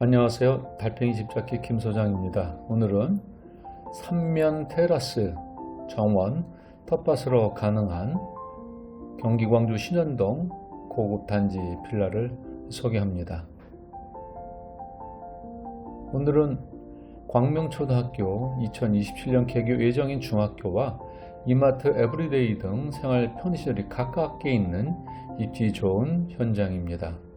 안녕하세요. 달팽이 집잡기 김 소장입니다. 오늘은 삼면 테라스 정원 텃밭으로 가능한 경기 광주 신현동 고급 단지 빌라를 소개합니다. 오늘은 광명초등학교 2027년 개교 예정인 중학교와 이마트 에브리데이 등 생활 편의시설이 가깝게 있는 입지 좋은 현장입니다.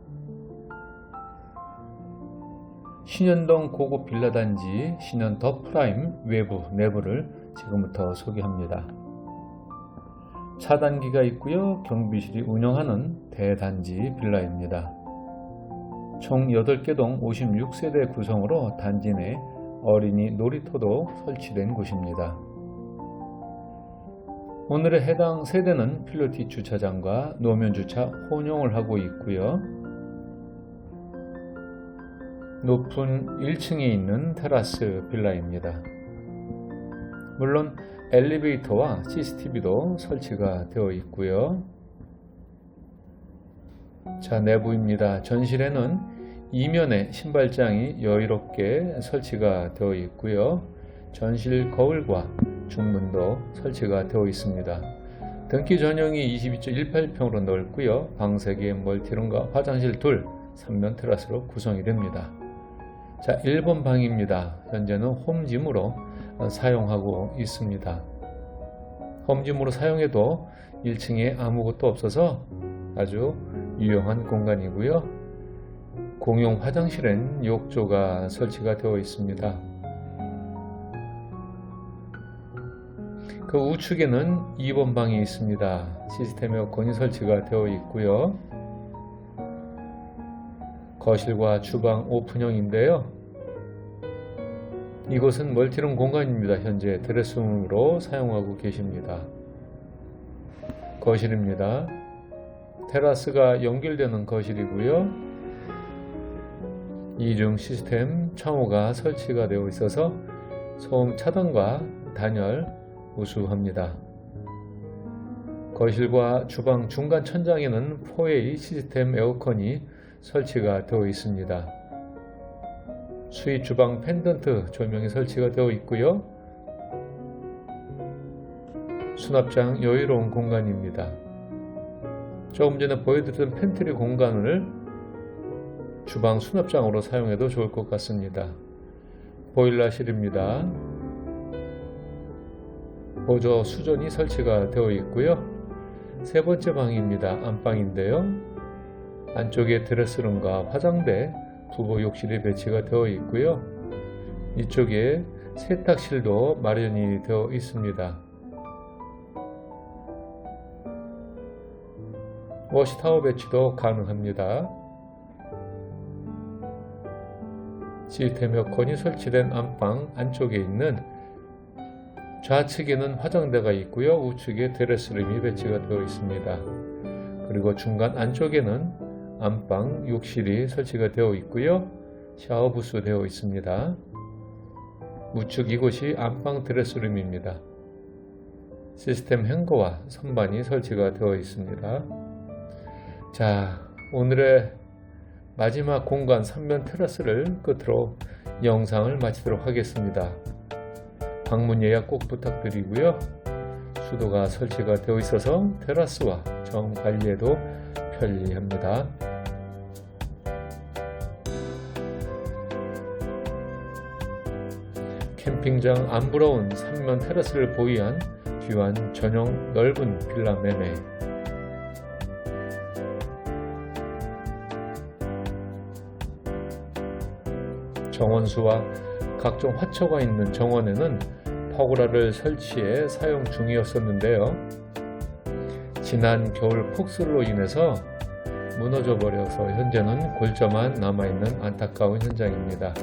신현동 고급 빌라 단지 신현 더 프라임 외부 내부를 지금부터 소개합니다. 차단기가 있고요. 경비실이 운영하는 대단지 빌라입니다. 총 8개 동 56세대 구성으로 단지 내 어린이 놀이터도 설치된 곳입니다. 오늘의 해당 세대는 필로티 주차장과 노면 주차 혼용을 하고 있고요. 높은 1층에 있는 테라스 빌라입니다. 물론 엘리베이터와 CCTV도 설치가 되어 있고요. 자, 내부입니다. 전실에는 이면에 신발장이 여유롭게 설치가 되어 있고요. 전실 거울과 중문도 설치가 되어 있습니다. 등기 전용이 22.18평으로 넓고요. 방 3개, 멀티룸과 화장실 둘, 3면 테라스로 구성이 됩니다. 자, 1번 방입니다. 현재는 홈짐으로 어, 사용하고 있습니다. 홈짐으로 사용해도 1층에 아무것도 없어서 아주 유용한 공간이고요. 공용 화장실엔 욕조가 설치가 되어 있습니다. 그 우측에는 2번 방이 있습니다. 시스템 에어컨이 설치가 되어 있고요. 거실과 주방 오픈형인데요. 이곳은 멀티룸 공간입니다. 현재 드레스룸으로 사용하고 계십니다. 거실입니다. 테라스가 연결되는 거실이고요. 이중 시스템 창호가 설치가 되어 있어서 소음 차단과 단열 우수합니다. 거실과 주방 중간 천장에는 4A 시스템 에어컨이 설치가 되어 있습니다. 수위 주방 펜던트 조명이 설치가 되어 있고요. 수납장 여유로운 공간입니다. 조금 전에 보여드렸던 팬트리 공간을 주방 수납장으로 사용해도 좋을 것 같습니다. 보일러실입니다. 보조 수전이 설치가 되어 있고요. 세 번째 방입니다. 안방인데요. 안쪽에 드레스룸과 화장대, 부부 욕실이 배치가 되어 있고요. 이쪽에 세탁실도 마련이 되어 있습니다. 워시타워 배치도 가능합니다. 시스템 에어컨이 설치된 안방 안쪽에 있는 좌측에는 화장대가 있고요. 우측에 드레스룸이 배치가 되어 있습니다. 그리고 중간 안쪽에는 안방 욕실이 설치가 되어 있고요. 샤워 부스 되어 있습니다. 우측 이곳이 안방 드레스룸입니다. 시스템 행거와 선반이 설치가 되어 있습니다. 자, 오늘의 마지막 공간 3면 테라스를 끝으로 영상을 마치도록 하겠습니다. 방문 예약 꼭 부탁드리고요. 수도가 설치가 되어 있어서 테라스와 정 관리에도 편리합니다. 캠핑장 안 부러운 3면 테라스를 보유한 귀한 전용 넓은 빌라 매매 정원수와 각종 화초가 있는 정원에는 퍼고라를 설치해 사용 중이었었는데요. 지난 겨울 폭설로 인해서 무너져 버려서 현재는 골자만 남아있는 안타까운 현장입니다.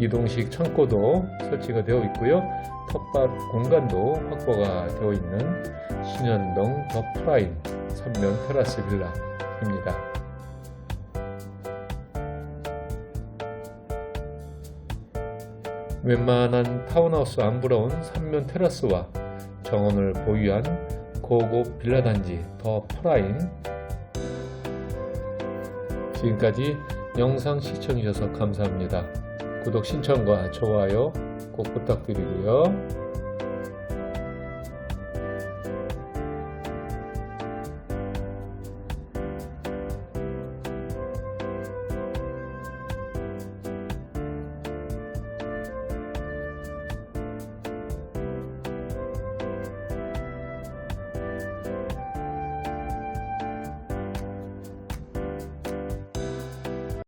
이동식 창고도 설치가 되어 있고요. 텃밭 공간도 확보가 되어 있는 신현동 더 프라임 3면 테라스 빌라입니다. 웬만한 타운하우스 안 부러운 3면 테라스와 정원을 보유한 고급 빌라 단지 더 프라임 지금까지 영상 시청해 주셔서 감사합니다. 구독 신청과 좋아요 꼭 부탁드리고요.